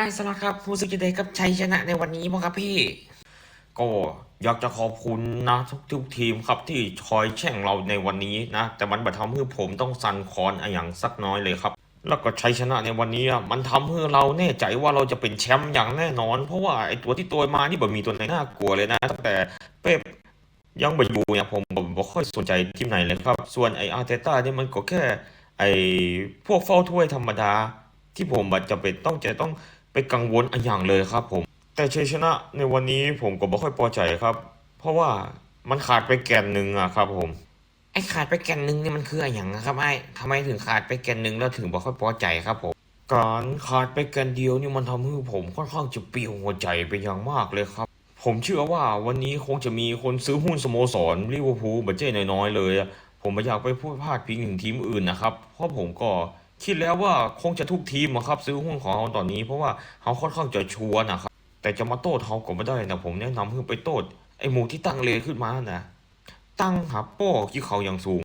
ไอสลักครับรู้สึกจะได้กับชัยชนะในวันนี้มั้งครับพี่ ก็อยากจะขอบคุณนะทุกทุกทีมครับที่คอยแช่งเราในวันนี้นะ แต่มันบัดทำให้ผมต้องสั่นคลอนอย่างสักน้อยเลยครับ แล้วก็ชัยชนะในวันนี้อะมันทำให้เราแน่ใจว่าเราจะเป็นแชมป์อย่างแน่นอน เพราะว่าไอ้ตัวที่ตัวมานี่แบบมีตัวไหนน่ากลัวเลยนะตั้งแต่เป๊ปยังไปอยู่เนี่ยผมผมบ่ค่อยสนใจทีมไหนเลยครับ ส่วนไออาร์เตต้าเนี่ยมันก็แค่ไอพวกเฝ้าถ้วยธรรมดาที่ผมบัดจะเป็นต้องจะต้อง กังวลอะอย่างเลยครับผม แต่ชัยชนะในวันนี้ผมก็ไม่ค่อยพอใจครับ เพราะว่ามันขาดไปแก่นหนึ่งอะครับผมไอ้ขาดไปแก่นหนึ่งนี่มันคืออะไรอย่างนะครับไอ้ทำไมถึงขาดไปแก่นหนึ่งแล้วถึงบ่ค่อยพอใจครับผม การขาดไปแก่นเดียวนี่มันทำให้ผมค่อนข้างจะเปลี่ยวหัวใจไปอย่างมากเลยครับ ผมเชื่อว่าวันนี้คงจะมีคนซื้อหุ้นสโมสรลิเวอร์พูลบัจเจ้น้อยๆเลยอะผมไม่อยากไปพูดพลาดพิงถึงทีมอื่นนะครับ เพราะผมก็ คิดแล้วว่าคงจะทุกทีมอะครับ ซื้อหุ้นของเขาตอนนี้เพราะว่าเขาค่อนข้างจะชัวร์นะครับ แต่จะมาโต้เขาก็ไม่ได้นะผมแนะนำให้ไปโต้ไอ้หมูที่ตั้งเลขึ้นมานะตั้งหาโป้ที่เขาอย่างสูง